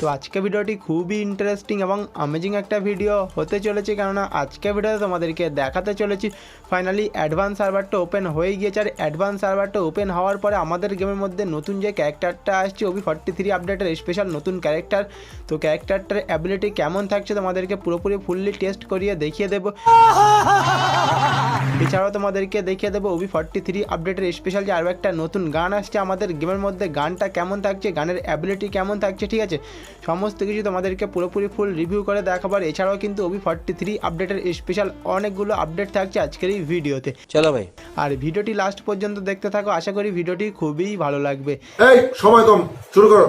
তো আজকে ভিডিওটি খুবই ইন্টারেস্টিং এবং আমেজিং একটা ভিডিও হতে চলেছে, কেননা আজকে ভিডিওতে তোমাদেরকে দেখাতে চলেছি ফাইনালি অ্যাডভান্স সার্ভারটা ওপেন হয়ে গিয়েছে। আর অ্যাডভান্স সার্ভারটা ওপেন হওয়ার পরে আমাদের গেমের মধ্যে নতুন যে ক্যারেক্টারটা আসছে, ওবি ফর্টি থ্রি আপডেটের স্পেশাল নতুন ক্যারেক্টার তো ক্যারেক্টারটার অ্যাবিলিটি কেমন থাকছে তোমাদেরকে পুরোপুরি ফুললি টেস্ট করিয়ে দেখিয়ে দেবো। এছাড়াও তোমাদেরকে দেখিয়ে দেবো, ওবি ফর্টি থ্রি আপডেটের স্পেশাল যে আরও একটা নতুন গান আসছে, আমাদের গেমের মধ্যে গানটা কেমন থাকছে, গানের অ্যাবিলিটি কেমন থাকছে, ঠিক আছে? সমস্ত কিছু তোমাদেরকে পুরোপুরি ফুল রিভিউ করে দেখাবার। এছাড়াও কিন্তু ওবি ফর্টি থ্রি আপডেটের স্পেশাল অনেকগুলো আপডেট থাকছে আজকের এই ভিডিওতে। চলো ভাই। আর ভিডিওটি লাস্ট পর্যন্ত দেখতে থাকো আশা করি ভিডিওটি খুবই ভালো লাগবে। এই সময় কম শুরু করো।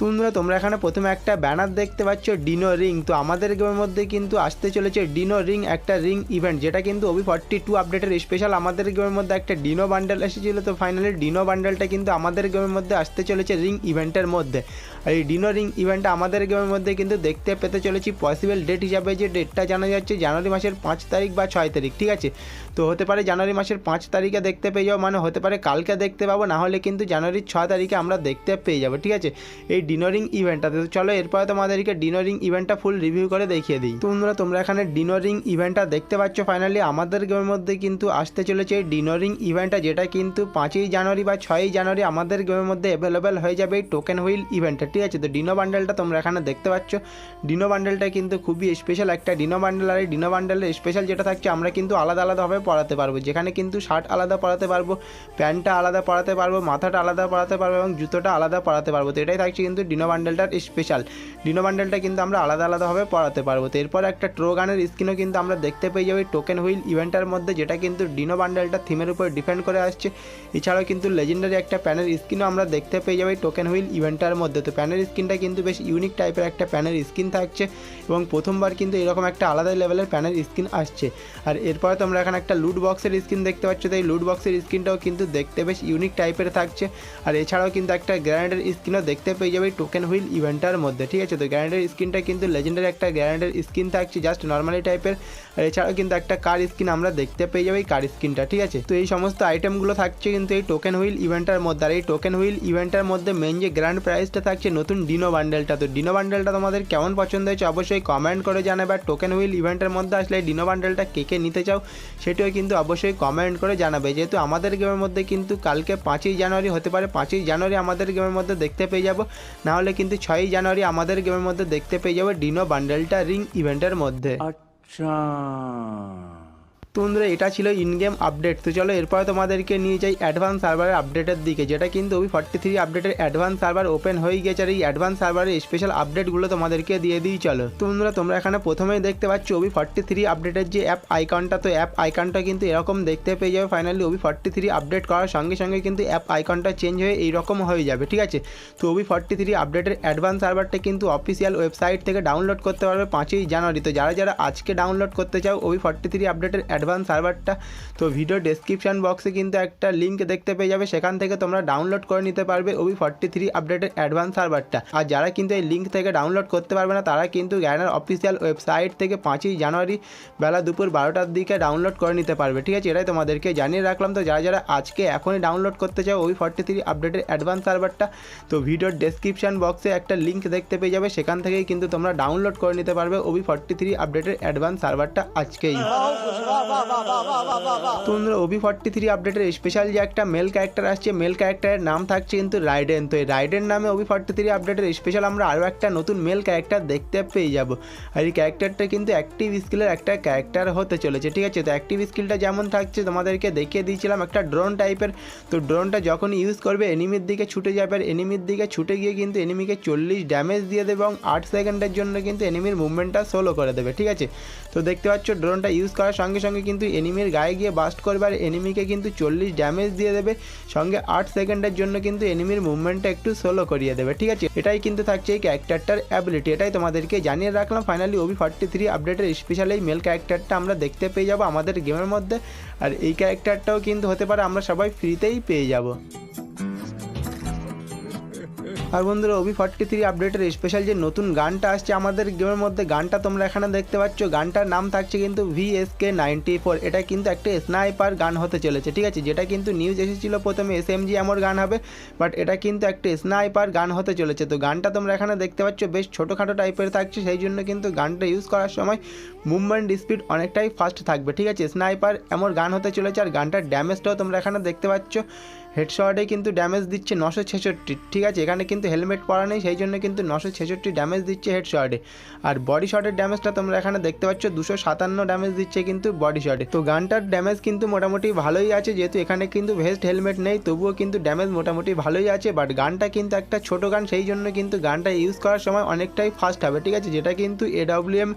তোমরা তোমরা এখানে প্রথমে একটা ব্যানার দেখতে পাচ্ছ, ডিনো রিং। তো আমাদের গেমের মধ্যে কিন্তু আসতে চলেছে ডিনো রিং, একটা রিং ইভেন্ট, যেটা কিন্তু ওবি ফর্টি টু আপডেটের স্পেশাল আমাদের গেমের মধ্যে একটা ডিনো বান্ডেল এসেছিল। তো ফাইনালি ডিনো বান্ডেলটা কিন্তু আমাদের গেমের মধ্যে আসতে চলেছে রিং ইভেন্টের মধ্যে। আর এই ডিনো রিং ইভেন্টটা আমাদের গেমের মধ্যে কিন্তু দেখতে পেতে চলেছি পসিবল ডেট হিসাবে যে ডেটটা জানা যাচ্ছে জানুয়ারি মাসের পাঁচ তারিখ বা ছয় তারিখ, ঠিক আছে? তো হতে পারে জানুয়ারি মাসের পাঁচ তারিখে দেখতে পেয়ে যাব মানে হতে পারে কালকে দেখতে পাবো, না হলে কিন্তু জানুয়ারির ছয় তারিখে আমরা দেখতে পেয়ে যাব, ঠিক আছে? এই ডিনোরিং ইভেন্টটাতে, তো চলো এরপরে তোমাদেরকে ডিনোরিং ইভেন্টটা ফুল রিভিউ করে দেখিয়ে দিই। তোমরা তোমরা এখানে ডিনোরিং ইভেন্টটা দেখতে পাচ্ছ ফাইনালি আমাদের গেমের মধ্যে কিন্তু আসতে চলেছে এই ডিনোরিং ইভেন্টটা, যেটা কিন্তু পাঁচই জানুয়ারি বা ছয়ই জানুয়ারি আমাদের গেমের মধ্যে অ্যাভেলেবেল হয়ে যাবে এই টোকেন হুইল ইভেন্টটা ঠিক আছে? তো ডিনো বান্ডেলটা তোমরা এখানে দেখতে পাচ্ছ। ডিনো বান্ডেলটা কিন্তু খুবই স্পেশাল একটা ডিনো বান্ডেল আর এই ডিনো বান্ডেলের স্পেশাল যেটা থাকছে, আমরা কিন্তু আলাদা আলাদাভাবে পড়াতে পারব, যেখানে কিন্তু শার্ট আলাদা পরাতে পারব, প্যান্টটা আলাদা পরাতে পারব, মাথাটা আলাদা পরাতে পারব এবং জুতোটা আলাদা পরাতে পারব। তো এটাই থাকছে কিন্তু ডিনো বান্ডেলটার স্পেশাল ডিনো বান্ডেলটা কিন্তু আমরা আলাদা আলাদাভাবে পড়াতে পারব। তো এরপর একটা ট্রো গানের স্ক্রিনও কিন্তু আমরা দেখতে পেয়ে যাব টোকেন হুইল ইভেন্টের মধ্যে, যেটা কিন্তু ডিনো বান্ডেলটা থিমের উপর ডিপেন্ড করে আসছে। এছাড়াও কিন্তু লেজেন্ডারি একটা প্যানের স্ক্রিনও আমরা দেখতে পেয়ে যাব টোকেন হুইল ইভেন্টের মধ্যে। তো প্যানের স্ক্রিনটা কিন্তু বেশ ইউনিক টাইপের একটা প্যানের স্ক্রিন থাকছে এবং প্রথমবার কিন্তু এরকম একটা আলাদা লেভেলের প্যানের স্ক্রিন আসছে। আর এরপরে তোমরা এখানে একটা লুট বক্সের স্ক্রিন দেখতে পাচ্ছ, তো এই লুট বক্সের স্ক্রিনটাও কিন্তু দেখতে বেশ ইউনিক টাইপের থাকছে। আর এছাড়াও কিন্তু একটা গ্র্যান্ডের স্ক্রিনও দেখতে পেয়ে যাবে টোকেন হুইল ইভেন্টের মধ্যে, ঠিক আছে? তো গ্র্যান্ডের স্ক্রিনটা কিন্তু লেজেন্ডারি একটা গ্র্যান্ডের স্ক্রিন থাকছে জাস্ট নর্মালি টাইপের আর এছাড়াও কিন্তু একটা কার স্ক্রিন আমরা দেখতে পেয়ে যাব এই কার স্ক্রিনটা ঠিক আছে? তো এই সমস্ত আইটেমগুলো থাকছে কিন্তু এই টোকেন হুইল ইভেন্টের মধ্যে। আর এই টোকেন হুইল ইভেন্টের মধ্যে মেন যে গ্র্যান্ড প্রাইসটা থাকছে, নতুন ডিনো বান্ডেলটা তো ডিনো বান্ডেলটা তোমাদের কেমন পছন্দ হয়েছে অবশ্যই কমেন্ট করে জানাবে। আর টোকেন হুইল ইভেন্টের মধ্যে আসলে ডিনো বান্ডেলটা কে কে নিতে চাও সেটিও কিন্তু অবশ্যই কমেন্ট করে জানাবে। যেহেতু আমাদের গেমের মধ্যে কিন্তু কালকে পাঁচই জানুয়ারি হতে পারে, পাঁচই জানুয়ারি আমাদের গেমের মধ্যে দেখতে পেয়ে যাব। না হলে কিন্তু ছয়ই জানুয়ারি আমাদের গেমের মধ্যে দেখতে পেয়ে যাব ডিনো বান্ডেলটা রিং ইভেন্টের মধ্যে। আচ্ছা। তো বন্ধুরা, এটা ছিল ইন গেম আপডেট তো চলো, এরপরে তোমাদেরকে নিয়ে যাই অ্যাডভান্স সার্ভারের আপডেটের দিকে, যেটা কিন্তু ওই ফর্টি থ্রি আপডেটের অ্যাডভান্স সার্ভার ওপেন হয়ে গেছে। আর এই অ্যাডভান্স সার্ভারের স্পেশাল আপডেটগুলো তোমাদেরকে দিয়ে দিই, চলো। তো বন্ধুরা, তোমরা এখানে প্রথমেই দেখতে পাচ্ছ ওবি ফর্টি থ্রি আপডেটের যে অ্যাপ আইকনটা তো অ্যাপ আইকনটা কিন্তু এরকম দেখতে পেয়ে যাবে finally OB forty three update করার সঙ্গে সঙ্গে কিন্তু অ্যাপ আইকনটা চেঞ্জ হয়ে এইরকম হয়ে যাবে, ঠিক আছে? তো ওবি ফর্টি থ্রি আপডেটের অ্যাডভান্স সার্ভারটা কিন্তু অফিসিয়াল ওয়েবসাইট থেকে ডাউনলোড করতে পারবে পাঁচই জানুয়ারি। তো যারা যারা আজকে ডাউনলোড করতে চাও ওবি ফর্টি থ্রি আপডেটের অ্যাডভান্স সার্ভারটা, তো ভিডিও ডেসক্রিপশন বক্সে কিন্তু একটা লিঙ্ক দেখতে পেয়ে যাবে। সেখান থেকে তোমরা ডাউনলোড করে নিতে পারবে ওবি ফর্টি থ্রি আপডেটের অ্যাডভান্স সার্ভারটা আর যারা কিন্তু এই লিঙ্ক থেকে ডাউনলোড করতে পারবে না, তারা কিন্তু গ্যানার অফিসিয়াল ওয়েবসাইট থেকে পাঁচই জানুয়ারি বেলা দুপুর বারোটার দিকে ডাউনলোড করে নিতে পারবে, ঠিক আছে? এটাই তোমাদেরকে জানিয়ে রাখলাম। তো যারা যারা আজকে এখনই ডাউনলোড করতে চাও ওই ফর্টি থ্রি আপডেটের অ্যাডভান্স সার্ভারটা তো ভিডিওর ডেসক্রিপশন বক্সে একটা লিঙ্ক দেখতে পেয়ে যাবে। সেখান থেকেই কিন্তু তোমরা ডাউনলোড করে নিতে পারবে ওবি ফর্টি থ্রি আপডেটের অ্যাডভান্স সার্ভারটা আজকেই তোমরা ওবি ফর্টি থ্রি আপডেটের স্পেশাল যে একটা মেল ক্যারেক্টার আসছে মেল ক্যারেক্টারের নাম থাকছে কিন্তু রাইডেন তো এই রাইডেন নামে ওবি ফর্টি থ্রি আপডেটের স্পেশাল আমরা আরও একটা নতুন মেল ক্যারেক্টার দেখতে পেয়ে যাব। আর এই ক্যারেক্টারটা কিন্তু অ্যাক্টিভ স্কিলের একটা ক্যারেক্টার হতে চলেছে, ঠিক আছে? তো অ্যাক্টিভ স্কিলটা যেমন থাকছে, তোমাদেরকে দেখিয়ে দিয়েছিলাম একটা ড্রোন টাইপের তো ড্রোনটা যখন ইউজ করবে এনিমির দিকে ছুটে যাবে, আর এনিমির দিকে ছুটে গিয়ে কিন্তু এনিমিকে চল্লিশ ড্যামেজ দিয়ে দেবে এবং আট সেকেন্ডের জন্য কিন্তু এনিমির মুভমেন্টটা সোলো করে দেবে, ঠিক আছে? তো দেখতে পাচ্ছ ড্রোনটা ইউজ করার সঙ্গে সঙ্গে সঙ্গে কিন্তু এনিমির গায়ে গিয়ে বাস্ট করবে আর এনিমিকে কিন্তু চল্লিশ ড্যামেজ দিয়ে দেবে। সঙ্গে আট সেকেন্ডের জন্য কিন্তু এনিমির মুভমেন্টটা একটু স্লো করিয়ে দেবে, ঠিক আছে? এটাই কিন্তু থাকছে এই ক্যারেক্টারটার অ্যাবিলিটি এটাই তোমাদেরকে জানিয়ে রাখলাম। ফাইনালি ওবি ফর্টি থ্রি আপডেটের স্পেশাল এই মেল ক্যারেক্টারটা আমরা দেখতে পেয়ে যাব আমাদের গেমের মধ্যে। আর এই ক্যারেক্টারটাও কিন্তু হতে পারে আমরা সবাই ফ্রিতেই পেয়ে যাব। আর বন্ধুরা ওবি ফর্টি থ্রি আপডেটের স্পেশাল যে নতুন গানটা আসছে আমাদের গেমের মধ্যে, গানটা তোমরা এখানে দেখতে পাচ্ছ। গানটার নাম থাকছে কিন্তু ভিএসকে নাইনটি ফোর এটা কিন্তু একটা স্নাইপার গান হতে চলেছে, ঠিক আছে? যেটা কিন্তু নিউজ এসেছিল প্রথমে এস এম জি এমর গান হবে বাট এটা কিন্তু একটা স্নাইপার গান হতে চলেছে। তো গানটা তোমরা এখানে দেখতে পাচ্ছ, বেশ ছোটোখাটো টাইপের থাকছে, সেই জন্য কিন্তু গানটা ইউজ করার সময় মুভমেন্ট স্পিড অনেকটাই ফাস্ট থাকবে, ঠিক আছে? স্নাইপার এমন গান হতে চলেছে, আর গানটার ড্যামেজটাও তোমরা এখানে দেখতে পাচ্ছ। হেডশটে কিন্তু ড্যামেজ দিচ্ছে নশো ছেষট্টি, ঠিক আছে? এখানে কিন্তু হেলমেট পরা নেই, সেই জন্য কিন্তু নশো ছেষট্টি ড্যামেজ দিচ্ছে হেডশটে আর বডি শটের ড্যামেজটা তোমরা এখানে দেখতে পাচ্ছ, দুশো সাতান্ন ড্যামেজ দিচ্ছে কিন্তু বডি শটে তো গানটার ড্যামেজ কিন্তু মোটামুটি ভালোই আছে, যেহেতু এখানে কিন্তু ভেস্ট হেলমেট নেই, তবুও কিন্তু ড্যামেজ মোটামুটি ভালোই আছে বাট গানটা কিন্তু একটা ছোট গান সেই জন্য কিন্তু গানটা ইউজ করার সময় অনেকটাই ফাস্ট হবে, ঠিক আছে? যেটা কিন্তু এডব্লিউএম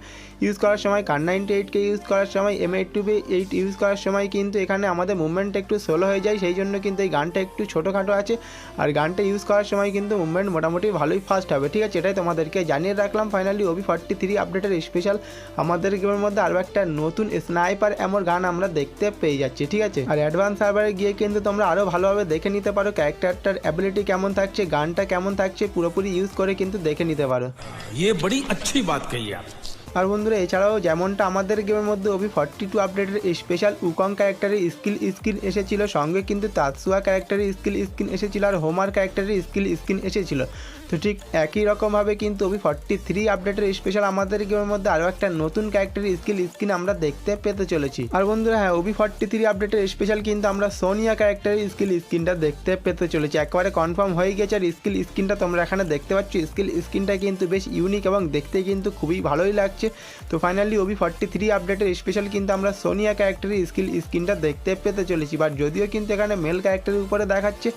ইউজ করার সময় কার নাইনটি এইটকে ইউজ করার সময় M eight two B eight use করার সময় কিন্তু এখানে আমাদের মুভমেন্ট একটু স্লো হয়ে যায়, সেই জন্য কিন্তু এই গানটা একটু ছোটোখাটো আছে আর গানটা ইউজ করার সময় কিন্তু মুভমেন্ট মোটামুটি ভালোই ফাস্ট হবে ঠিক আছে এটাই তোমাদেরকে জানিয়ে রাখলাম ফাইনালি ওবি ফর্টি থ্রি আপডেটের স্পেশাল আমাদের গেমের মধ্যে আরও একটা নতুন স্নাইপার এমন গান আমরা দেখতে পেয়ে যাচ্ছি ঠিক আছে আর অ্যাডভান্স সার্ভারে গিয়ে কিন্তু তোমরা আরও ভালোভাবে দেখে নিতে পারো ক্যারেক্টারটার অ্যাবিলিটি কেমন থাকছে গানটা কেমন থাকছে পুরোপুরি ইউজ করে কিন্তু দেখে নিতে পারো ये बड़ी अच्छी बात कही आप আর বন্ধুরা, এছাড়াও যেমনটা আমাদের গেমের মধ্যে ওবি ফর্টি টু আপডেটের স্পেশাল উকং ক্যারেক্টারের স্কিল স্কিন এসেছিল, সঙ্গে কিন্তু তাৎসুয়া ক্যারেক্টারের স্কিল স্কিন এসেছিল আর হোমার ক্যারেক্টারের স্কিল স্কিন এসেছিল। তো ঠিক একই রকমভাবে কিন্তু ওবি ফর্টি থ্রি আপডেটের স্পেশাল আমাদের গেমের মধ্যে আরও একটা নতুন ক্যারেক্টারের স্কিল স্কিন আমরা দেখতে পেতে চলেছি। আর বন্ধুরা হ্যাঁ ওবি ফর্টি থ্রি আপডেটের স্পেশাল কিন্তু আমরা সোনিয়া ক্যারেক্টারের স্কিল স্কিনটা দেখতে পেতে চলেছি। একবারে কনফার্ম হয়ে গেছে আর স্কিল স্কিনটা তোমরা এখানে দেখতে পাচ্ছ। স্কিল স্কিনটা কিন্তু বেশ ইউনিক এবং দেখতে কিন্তু খুবই ভালোই লাগছে। তো ফাইনালি ওবি ফর্টি থ্রি আপডেটের স্পেশাল কিন্তু আমরা সোনিয়া ক্যারেক্টারের স্কিল স্ক্রিনটা দেখতে পেতে চলেছি। বাট যদিও কিন্তু এখানে মেল ক্যারেক্টারের উপরে দেখাচ্ছে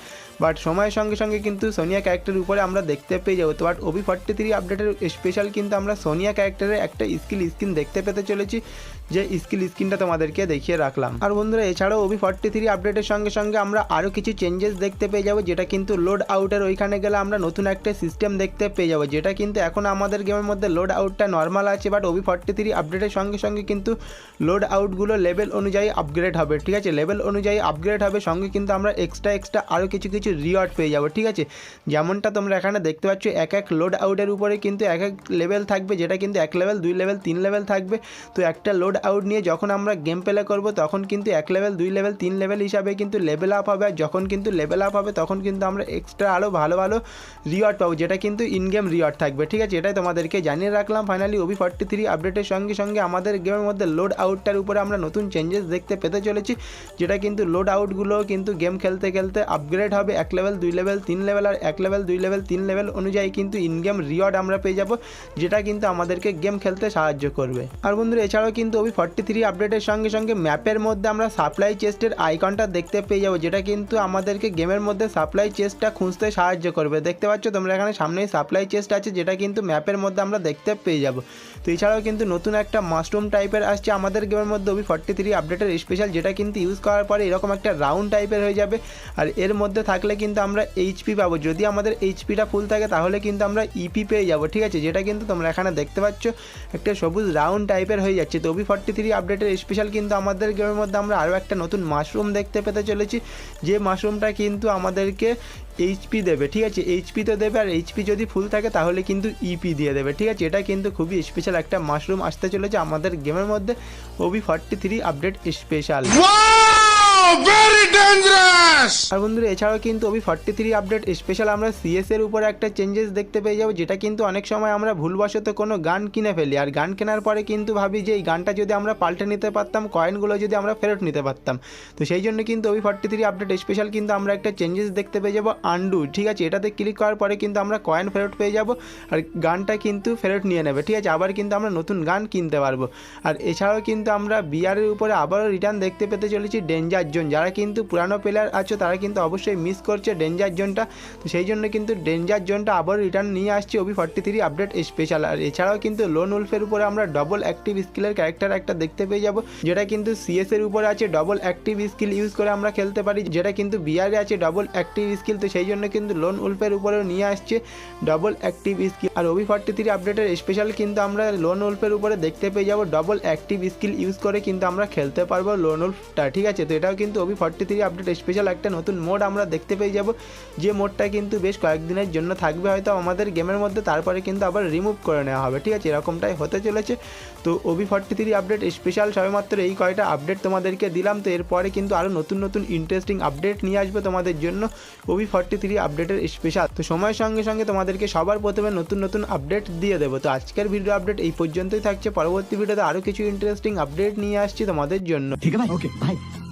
বাট সময়ের সঙ্গে সঙ্গে কিন্তু সোনিয়া ক্যারেক্টারের উপরে আমরা দেখতে পেয়ে যাব। তো বাট ওবি ফর্টি থ্রি আপডেটের স্পেশাল কিন্তু আমরা সোনিয়া ক্যারেক্টারের একটা স্কিল স্কিন দেখতে পেতে চলেছি। যে স্কিল স্ক্রিনটা তোমাদেরকে দেখিয়ে রাখলাম। আর বন্ধুরা, এছাড়াও ওবি ফর্টি থ্রি আপডেটের সঙ্গে সঙ্গে আমরা আরও কিছু চেঞ্জেস দেখতে পেয়ে যাব, যেটা কিন্তু লোড আউটের ওইখানে গেলে আমরা নতুন একটা সিস্টেম দেখতে পেয়ে যাব, যেটা কিন্তু এখন আমাদের গেমের মধ্যে লোড আউটটা নর্মাল আছে বাট ওবি ফর্টি থ্রি আপডেটের সঙ্গে সঙ্গে কিন্তু লোড আউটগুলো লেভেল অনুযায়ী আপগ্রেড হবে, ঠিক আছে? লেভেল অনুযায়ী আপগ্রেড হবে, সঙ্গে কিন্তু আমরা এক্সট্রা এক্সট্রা আরও কিছু কিছু রিওয়ার্ড পেয়ে যাব, ঠিক আছে? যেমনটা তোমরা এখানে দেখতে পাচ্ছ, এক এক লোড আউটের উপরে কিন্তু এক এক লেভেল থাকবে, যেটা কিন্তু এক লেভেল দুই লেভেল তিন লেভেল থাকবে, তো একটা লোড আউট নিয়ে যখন আমরা গেম প্লে করব, তখন কিন্তু এক লেভেল দুই লেভেল তিন লেভেল হিসাবে কিন্তু লেভেল আপ হবে। আর যখন কিন্তু লেভেল আপ হবে, তখন কিন্তু আমরা এক্সট্রা আরও ভালো ভালো রিওয়ার্ড পাবো, যেটা কিন্তু ইন গেম রিওয়ার্ড থাকবে। ঠিক আছে? এটাই তোমাদেরকে জানিয়ে রাখলাম। ফাইনালি ওবি ফর্টি থ্রি আপডেটের সঙ্গে সঙ্গে আমাদের গেমের মধ্যে লোড আউটটার উপরে আমরা নতুন চেঞ্জেস দেখতে পেতে চলেছি, যেটা কিন্তু লোড আউটগুলো কিন্তু গেম খেলতে খেলতে আপগ্রেড হবে। এক লেভেল দুই লেভেল তিন লেভেল আর এক লেভেল দুই লেভেল তিন লেভেল অনুযায়ী কিন্তু ইন গেম রিওয়ার্ড আমরা পেয়ে যাব, যেটা কিন্তু আমাদেরকে গেম খেলতে সাহায্য করবে। আর বন্ধুরা, এছাড়াও কিন্তু ওবি ফর্টি থ্রি আপডেটের সঙ্গে সঙ্গে ম্যাপের মধ্যে আমরা সাপ্লাই চেস্টের আইকনটা দেখতে পেয়ে যাব, যেটা কিন্তু আমাদেরকে গেমের মধ্যে সাপ্লাই চেস্টটা খুঁজতে সাহায্য করবে। দেখতে পাচ্ছ তোমরা এখানে সামনেই সাপ্লাই চেস্ট আছে, যেটা কিন্তু ম্যাপের মধ্যে আমরা দেখতে পেয়ে যাব। তো এছাড়াও কিন্তু নতুন একটা মাশরুম টাইপের আসছে আমাদের গেমের মধ্যে ওবি ফর্টি থ্রি আপডেটের স্পেশাল যেটা কিন্তু ইউজ করার পরে এরকম একটা রাউন্ড টাইপের হয়ে যাবে। আর এর মধ্যে থাকলে কিন্তু আমরা এইচপি পাবো। যদি আমাদের এইচপিটা ফুল থাকে, তাহলে কিন্তু আমরা ইপি পেয়ে যাব, ঠিক আছে? যেটা কিন্তু তোমরা এখানে দেখতে পাচ্ছ, একটা সবুজ রাউন্ড টাইপের হয়ে যাচ্ছে। তো ওবি ফর্টি থ্রি আপডেটের স্পেশাল কিন্তু আমাদের গেমের মধ্যে আমরা আরও একটা নতুন মাশরুম দেখতে পেতে চলেছি। যে মাশরুমটা কিন্তু আমাদেরকে এইচপি দেবে, ঠিক আছে? এইচপি তো দেবে আর এইচপি যদি ফুল থাকে তাহলে কিন্তু ইপি দিয়ে দেবে, ঠিক আছে? এটা কিন্তু খুবই স্পেশাল একটা মাশরুম আসতে চলেছে আমাদের গেমের মধ্যে। OB forty three update special Oh, very dangerous আর বন্ধুরা, এছাড়াও কিন্তু OB forty three update special আমরা সিএস এর উপরে একটা চেঞ্জেস দেখতে পেয়ে যাব, যেটা কিন্তু অনেক সময় আমরা ভুলবশত কোনো গান কিনে ফেলি। আর গান কেনার পরে কিন্তু ভাবি যে এই গানটা যদি আমরা পাল্টে নিতে পারতাম কয়েনগুলো যদি আমরা ফেরত নিতে পারতাম। তো সেই জন্য কিন্তু OB forty three update special কিন্তু আমরা একটা চেঞ্জেস দেখতে পেয়ে যাব আন্ডু ঠিক আছে, এটাতে ক্লিক করার পরে কিন্তু আমরা কয়েন ফেরত পেয়ে যাব, আর গানটা কিন্তু ফেরত নিয়ে নেবে। ঠিক আছে, আবার কিন্তু আমরা নতুন গান কিনতে পারব। আর এছাড়াও কিন্তু আমরা বিয়ারের উপরে আবারও রিটার্ন দেখতে পেতে চলেছি ডেঞ্জার জোন যারা কিন্তু পুরানো প্লেয়ার আছো, তারা কিন্তু অবশ্যই মিস করছে ডেঞ্জার জোনটা তো সেই জন্য কিন্তু ডেঞ্জার জোনটা আবার রিটার্ন নিয়ে আসছে OB forty three update special আর এছাড়াও কিন্তু লোন উলফের উপরে আমরা ডবল অ্যাক্টিভ স্কিলের ক্যারেক্টার একটা দেখতে পেয়ে যাব, যেটা কিন্তু সিএস এর উপরে আছে ডবল অ্যাক্টিভ স্কিল ইউজ করে আমরা খেলতে পারি, যেটা কিন্তু বিআরে আছে ডবল অ্যাক্টিভ স্কিল তো সেই জন্য কিন্তু লোন উলফের উপরেও নিয়ে আসছে ডবল অ্যাক্টিভ স্কিল আর ওবি ফর্টি থ্রি আপডেটের স্পেশাল কিন্তু আমরা লোন উলফের উপরে দেখতে পেয়ে যাব ডবল অ্যাক্টিভ স্কিল ইউজ করে কিন্তু আমরা খেলতে পারব লোন উলফটা ঠিক আছে? তো এটাও কিন্তু OB forty three update special একটা নতুন মোড আমরা দেখতে পেয়ে যাব। যে মোডটা কিন্তু বেশ কয়েকদিনের জন্য থাকবে, হয়তো আমাদের গেমের মধ্যে, তারপরে কিন্তু আবার রিমুভ করে নেওয়া হবে, ঠিক আছে? এরকমটাই হতে চলেছে। তো OB forty three update special সবেমাত্র এই কয়টা আপডেট তোমাদেরকে দিলাম, তো এরপরে কিন্তু আরও নতুন নতুন ইন্টারেস্টিং আপডেট নিয়ে আসবে তোমাদের জন্য ওবি ফর্টি থ্রি আপডেটের স্পেশাল তো সময়ের সঙ্গে সঙ্গে তোমাদেরকে সবার প্রথমে নতুন নতুন আপডেট দিয়ে দেবো। তো আজকের ভিডিও আপডেট এই পর্যন্তই থাকছে, পরবর্তী ভিডিওতে আরও কিছু ইন্টারেস্টিং আপডেট নিয়ে আসছি তোমাদের জন্য। ঠিক আছে ওকে ভাই